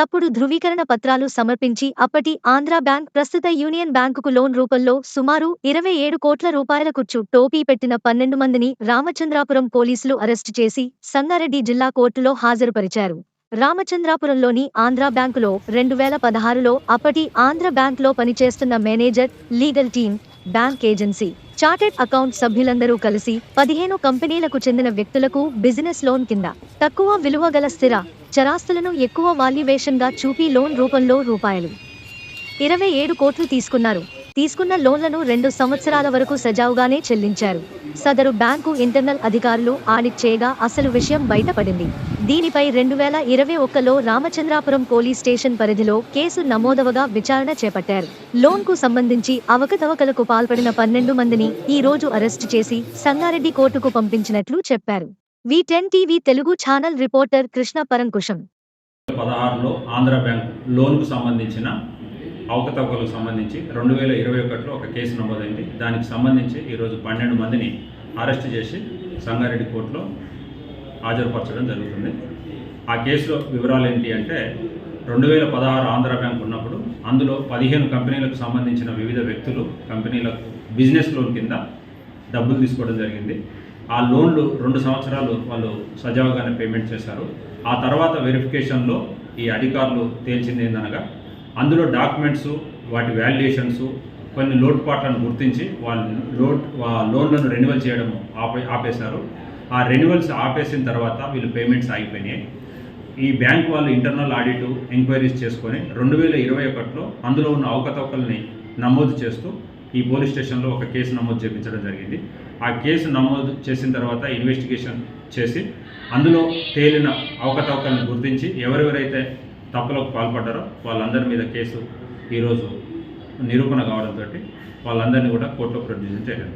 తప్పుడు ధృవీకరణ పత్రాలు సమర్పించి అప్పటి ఆంధ్రా బ్యాంక్ ప్రస్తుత యూనియన్ బ్యాంకుకు లోన్ రూపంలో సుమారు ఇరవై ఏడు కోట్ల రూపాయల కుచ్చు టోపీ పెట్టిన పన్నెండు మందిని రామచంద్రాపురం పోలీసులు అరెస్టు చేసి సంగారెడ్డి జిల్లా కోర్టులో హాజరుపరిచారు. రామచంద్రాపురంలోని ఆంధ్రా బ్యాంకులో రెండు వేల పదహారులో అప్పటి ఆంధ్ర బ్యాంక్లో పనిచేస్తున్న manager legal team bank agency chartered account సభ్యులందరూ కలిసి పదిహేను కంపెనీలకు చెందిన వ్యక్తులకు బిజినెస్ లోన్ కింద తక్కువ విలువ గల స్థిర చరాస్తులను ఎక్కువ వాల్యువేషన్గా చూపి లోన్ రూపంలో రూపాయలు. ఇరవై ఏడు కోట్లు తీసుకున్నారు. తీసుకున్న లోన్లను రెండు సంవత్సరాల వరకు సజావుగానే చెల్లించారు. సదరు బ్యాంకు ఇంటర్నల్ అధికారులు ఆడిట్ చేయగా అసలు విషయం బయటపడింది. దీనిపై రెండు వేల ఇరవై ఒక్కలో రామచంద్రాపురం పోలీస్ స్టేషన్ పరిధిలో కేసు నమోదవగా విచారణ చేపట్టారు. లోన్కు సంబంధించి అవకతవకలకు పాల్పడిన పన్నెండు మందిని ఈ రోజు అరెస్టు చేసి సంగారెడ్డి కోర్టుకు పంపించినట్లు చెప్పారు. V ten TV Telugu channel reporter Krishna Paramkusham. పదహారులో ఆంధ్ర బ్యాంక్ లోన్కు సంబంధించిన అవకతవకలకు సంబంధించి రెండు వేల ఇరవై ఒకటిలో ఒక కేసు నమోదైంది. దానికి సంబంధించి ఈరోజు పన్నెండు మందిని అరెస్ట్ చేసి సంగారెడ్డి కోర్టులో హాజరుపరచడం జరుగుతుంది. ఆ కేసులో వివరాలు ఏంటి అంటే రెండు వేల పదహారు ఆంధ్ర బ్యాంక్ ఉన్నప్పుడు అందులో పదిహేను కంపెనీలకు సంబంధించిన వివిధ వ్యక్తులు కంపెనీలకు బిజినెస్ లోన్ కింద డబ్బులు తీసుకోవడం జరిగింది. ఆ లోన్లు రెండు సంవత్సరాలు వాళ్ళు సజావుగానే పేమెంట్ చేశారు. ఆ తర్వాత వెరిఫికేషన్లో ఈ అధికారులు తేల్చింది ఏందనగా అందులో డాక్యుమెంట్స్ వాటి వాల్యుయేషన్స్ కొన్ని లోటుపాట్లను గుర్తించి వాళ్ళు లోడ్ లోన్లను రెన్యువల్ చేయడం ఆపే ఆపేశారు. ఆ రెన్యువల్స్ ఆపేసిన తర్వాత వీళ్ళు పేమెంట్స్ అయిపోయినాయి. ఈ బ్యాంక్ వాళ్ళు ఇంటర్నల్ ఆడిట్ ఎంక్వైరీస్ చేసుకొని రెండు వేల ఇరవై ఒకటిలో అందులో ఉన్న అవకతవకల్ని నమోదు చేస్తూ ఈ పోలీస్ స్టేషన్లో ఒక కేసు నమోదు చేయించడం జరిగింది. ఆ కేసు నమోదు చేసిన తర్వాత ఇన్వెస్టిగేషన్ చేసి అందులో తేలిన అవకతవకల్ని గుర్తించి ఎవరెవరైతే తప్పులకు పాల్పడ్డారో వాళ్ళందరి మీద కేసు ఈరోజు నిరూపణ కావడంతో వాళ్ళందరినీ కూడా కోర్టులో ప్రొడ్యూస్ చేయడం